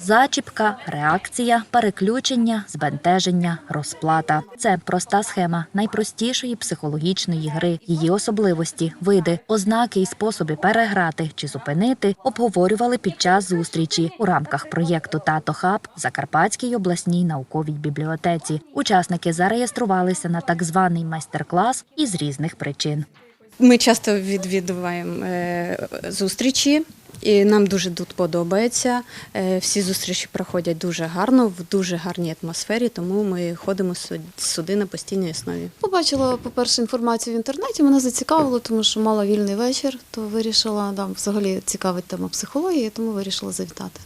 Зачіпка, реакція, переключення, збентеження, розплата. Це проста схема найпростішої психологічної гри. Її особливості, види, ознаки і способи переграти чи зупинити обговорювали під час зустрічі у рамках проєкту Тато Хаб в Закарпатській обласній науковій бібліотеці. Учасники зареєструвалися на так званий майстер-клас із різних причин. Ми часто відвідуємо е, зустрічі, і нам дуже тут подобається. Е, Всі зустрічі проходять дуже гарно, в дуже гарній атмосфері, тому ми ходимо сю- сюди на постійній основі. Побачила, по-перше, інформацію в інтернеті, мене зацікавило, тому що мала вільний вечір, то вирішила, да, взагалі цікавить тема психології, тому вирішила завітати.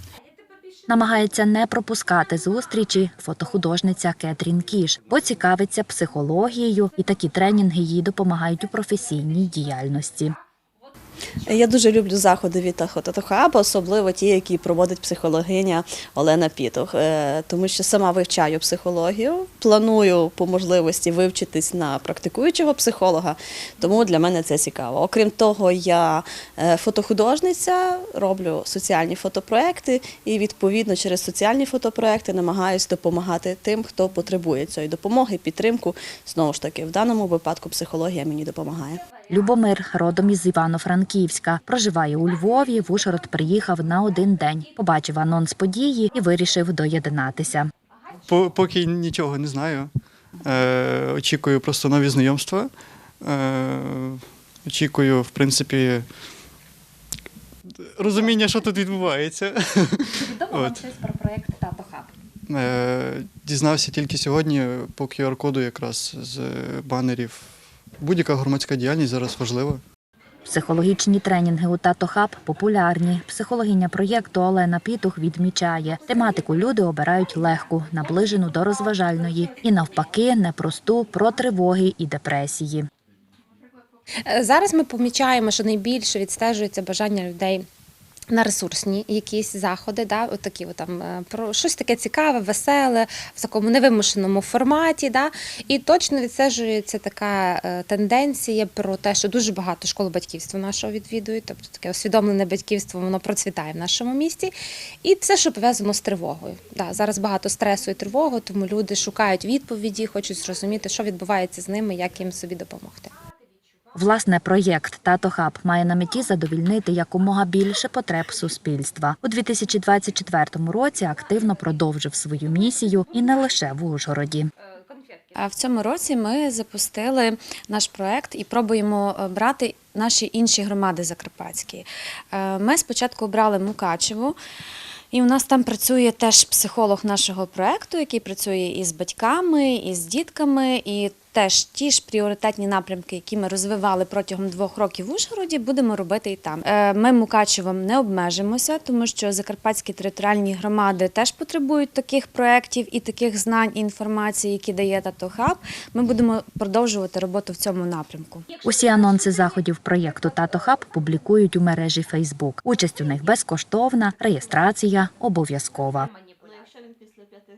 Намагається не пропускати зустрічі фотохудожниця Кетрін Кіш, бо цікавиться психологією, і такі тренінги їй допомагають у професійній діяльності. Я дуже люблю заходи від Тахотатохаба, особливо ті, які проводить психологиня Олена Пітух, Е, тому що сама вивчаю психологію, планую по можливості вивчитись на практикуючого психолога, тому для мене це цікаво. Окрім того, я е, фотохудожниця, роблю соціальні фотопроекти і відповідно через соціальні фотопроекти намагаюся допомагати тим, хто потребує цієї допомоги, підтримку. Знову ж таки, в даному випадку психологія мені допомагає. Любомир, родом із Івано-Франківська, проживає у Львові. В Ужгород приїхав на один день. Побачив анонс події і вирішив доєднатися. По- Поки нічого не знаю. Е, очікую просто нові знайомства. Е, очікую, в принципі, розуміння, що тут відбувається. Відомо вам щось про проєкт Тато Хаб? Е, дізнався тільки сьогодні по QR-коду якраз з банерів. Будь-яка громадська діяльність зараз важлива. Психологічні тренінги у Тато Хаб популярні. Психологиня проєкту Олена Пітух відмічає, тематику люди обирають легку, наближену до розважальної, і навпаки, непросту про тривоги і депресії. Е, Зараз ми помічаємо, що найбільше відстежується бажання людей. На ресурсні якісь заходи, да, от от там е, про щось таке цікаве, веселе, в такому невимушеному форматі. Да, і точно відстежується така е, тенденція про те, що дуже багато школ батьківства нашого відвідують, тобто таке усвідомлене батьківство, воно процвітає в нашому місті. І все, що пов'язано з тривогою. Да, зараз багато стресу і тривоги, тому люди шукають відповіді, хочуть зрозуміти, що відбувається з ними, як їм собі допомогти. Власне, проєкт Тато Хаб має на меті задовільнити якомога більше потреб суспільства. У 2024 році активно продовжив свою місію і не лише в Ужгороді. В цьому році ми запустили наш проект і пробуємо е, брати наші інші громади закарпатські. Е, Ми спочатку обрали Мукачеву. І у нас там працює теж психолог нашого проекту, який працює із батьками, і з дітками, і теж ті ж пріоритетні напрямки, які ми розвивали протягом двох років в Ужгороді, будемо робити і там. Е, Ми Мукачевом не обмежимося, тому що закарпатські територіальні громади теж потребують таких проєктів і таких знань і інформації, які дає Тато Хаб. Ми будемо продовжувати роботу в цьому напрямку. Усі анонси заходів проєкту Тато Хаб публікують у мережі Фейсбук. Участь у них безкоштовна, реєстрація обов'язкова.